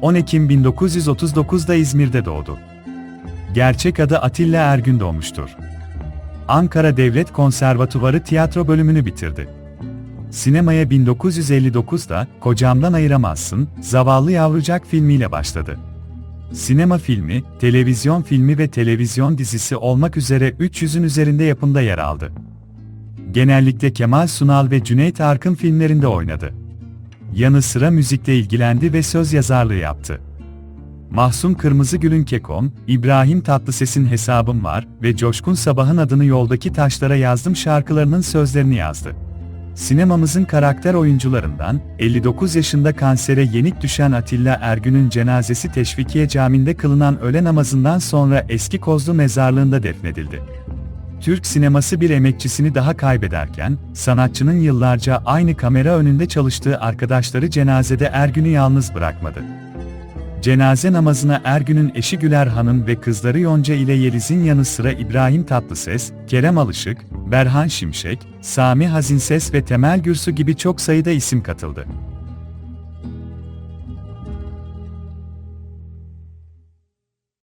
10 Ekim 1939'da İzmir'de doğdu. Gerçek adı Atilla Ergün doğmuştur. Ankara Devlet Konservatuvarı tiyatro bölümünü bitirdi. Sinemaya 1959'da Kocamdan Ayıramazsın, Zavallı Yavrucak filmiyle başladı. Sinema filmi, televizyon filmi ve televizyon dizisi olmak üzere 300'ün üzerinde yapımda yer aldı. Genellikle Kemal Sunal ve Cüneyt Arkın filmlerinde oynadı. Yanı sıra müzikle ilgilendi ve söz yazarlığı yaptı. Mahsun Kırmızıgül'ün Kekom, İbrahim Tatlıses'in Hesabım Var ve Coşkun Sabah'ın adını yoldaki taşlara yazdım şarkılarının sözlerini yazdı. Sinemamızın karakter oyuncularından, 59 yaşında kansere yenik düşen Atilla Ergün'ün cenazesi Teşvikiye Camii'nde kılınan öğle namazından sonra eski Kozlu Mezarlığı'nda defnedildi. Türk sineması bir emekçisini daha kaybederken, sanatçının yıllarca aynı kamera önünde çalıştığı arkadaşları cenazede Ergün'ü yalnız bırakmadı. Cenaze namazına Ergün'ün eşi Güler Hanım ve kızları Yonca ile Yeliz'in yanı sıra İbrahim Tatlıses, Kerem Alışık, Berhan Şimşek, Sami Hazinses ve Temel Gürsu gibi çok sayıda isim katıldı.